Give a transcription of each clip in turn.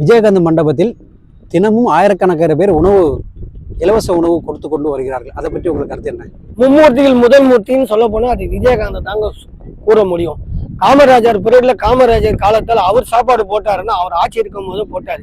விஜயகாந்த் மண்டபத்தில் தினமும் ஆயிரக்கணக்கான பேர் உணவு இலவச உணவு கொடுத்து கொண்டு வருகிறார்கள். அதை பற்றி உங்களுக்கு கருத்து என்ன? மும்மூர்த்திகள் முதல் மூர்த்தின்னு சொல்ல போனால் அது விஜயகாந்த் தாங்க கூற முடியும். காமராஜர் பீரியட்ல காமராஜர் காலத்தில் அவர் சாப்பாடு போட்டாருன்னா அவர் ஆட்சி இருக்கும் போது போட்டார்.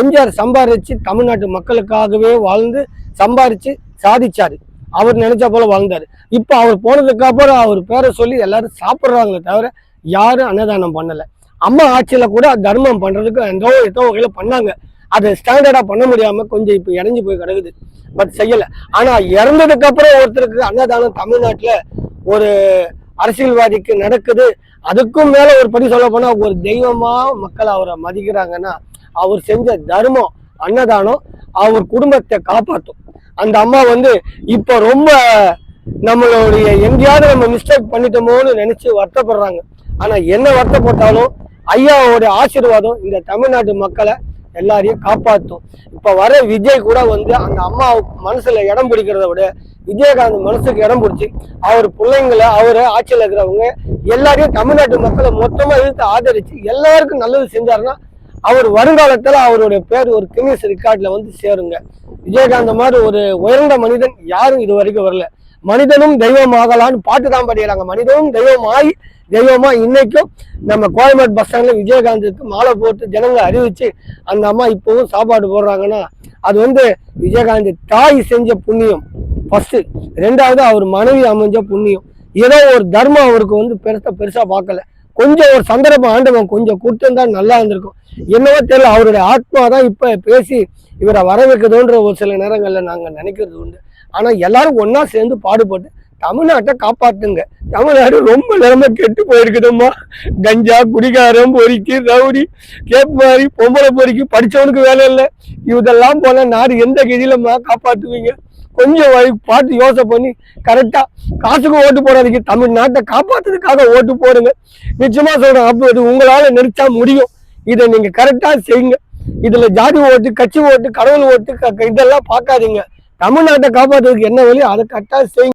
எம்ஜிஆர் சம்பாரிச்சு தமிழ்நாட்டு மக்களுக்காகவே வாழ்ந்து சம்பாரிச்சு சாதிச்சாரு. அவர் நினைச்ச போல வாழ்ந்தார். இப்போ அவர் போனதுக்கு அப்புறம் அவர் பேரை சொல்லி எல்லாரும் சாப்பிட்றாங்களே தவிர யாரும் அன்னதானம் பண்ணலை. அம்மா ஆட்சியில கூட தர்மம் பண்றதுக்கு எந்தோ எத்தோ வகையில பண்ணாங்க. அதை ஸ்டாண்டர்டா பண்ண முடியாம கொஞ்சம் இப்போ இறஞ்சி போய் கிடக்குது. பட் செய்யல. ஆனா இறந்ததுக்கு அப்புறம் ஒருத்தருக்கு அன்னதானம் தமிழ்நாட்டுல ஒரு அரசியல்வாதிக்கு நடக்குது. அதுக்கும் மேல ஒரு படி சொல்ல போனா ஒரு தெய்வமா மக்கள் அவரை மதிக்கிறாங்கன்னா அவர் செஞ்ச தர்மம் அன்னதானம் அவர் குடும்பத்தை காப்பாற்றும் அந்த அம்மா வந்து இப்போ ரொம்ப நம்மளுடைய எங்கேயாவது நம்ம மிஸ்டேக் பண்ணிட்டோமோன்னு நினைச்சு வருத்தப்படுறாங்க. ஆனா என்ன வருத்தப்பட்டாலும் ஐயாவோட ஆசீர்வாதம் இந்த தமிழ்நாட்டு மக்களை எல்லாரையும் காப்பாற்றும் இப்போ வர விஜய் கூட வந்து அந்த அம்மா மனசுல இடம் பிடிக்கிறத விட விஜயகாந்த் மனசுக்கு இடம் பிடிச்சி அவர் பிள்ளைங்களை அவர் ஆட்சியில் இருக்கிறவங்க எல்லாரையும் தமிழ்நாட்டு மக்களை மொத்தமாக இழுத்து ஆதரித்து எல்லாருக்கும் நல்லது செஞ்சாருன்னா அவர் வருங்காலத்தில் அவருடைய பேர் ஒரு கிமிஸ் ரெக்கார்டில் வந்து சேருங்க. விஜயகாந்த் மாதிரி ஒரு உயர்ந்த மனிதன் யாரும் இது வரைக்கும் வரல. மனிதனும் தெய்வம் ஆகலான்னு பாட்டு தான் படிக்கிறாங்க மனிதனும் தெய்வம் ஆகி தெய்வமா இன்னைக்கும் நம்ம கோயம்பேடு பஸ் ஸ்டாண்ட்ல விஜயகாந்துக்கு மாலை போட்டு ஜனங்க அறிவிச்சு அந்த அம்மா இப்பவும் சாப்பாடு போடுறாங்கன்னா அது வந்து விஜயகாந்த் தாய் செஞ்ச புண்ணியம். ஃபர்ஸ்ட் ரெண்டாவது அவர் மனைவி அமைஞ்ச புண்ணியம். ஏதோ ஒரு தர்மம் அவருக்கு வந்து பெருசா பெருசா பார்க்கல. கொஞ்சம் ஒரு சந்தர்ப்பம் ஆண்டவன் கொஞ்சம் கொடுத்துருந்தா நல்லா இருந்திருக்கும். என்னவோ தெரியல அவருடைய ஆத்மா தான் இப்ப பேசி இவரை வரவேக்குதுன்ற ஒரு சில நேரங்கள்ல நாங்க நினைக்கிறது உண்டு. ஆனால் எல்லாரும் ஒன்றா சேர்ந்து பாடுபட்டு தமிழ்நாட்டை காப்பாற்றுங்க தமிழ்நாடு ரொம்ப நிலைமை கெட்டு போயிருக்குதும்மா. கஞ்சா குடிகாரம் பொறிக்கு ரவுடி கேப் மாதிரி பொம்பளை பொறிக்கு படிச்சவனுக்கு வேலை இல்லை. இதெல்லாம் போல நாடு எந்த கதியிலம்மா காப்பாற்றுவீங்க கொஞ்சம் வழி பார்த்து யோசனை பண்ணி கரெக்டாக காசுக்கு ஓட்டு போடாதீங்க. தமிழ்நாட்டை காப்பாற்றுறதுக்காக ஓட்டு போடுங்க. நிச்சயமாக சொல்கிறேன் அப்போ இது உங்களால் நினைச்சா முடியும். இதை நீங்கள் கரெக்டாக செய்யுங்க. இதில் ஜாதி ஓட்டு கட்சி ஓட்டு கடவுள் ஓட்டு க- இதெல்லாம் பார்க்காதீங்க. தமிழ்நாட்டை காப்பாத்துறதுக்கு என்ன வழி? அதை கரெக்டா செய்யுங்க.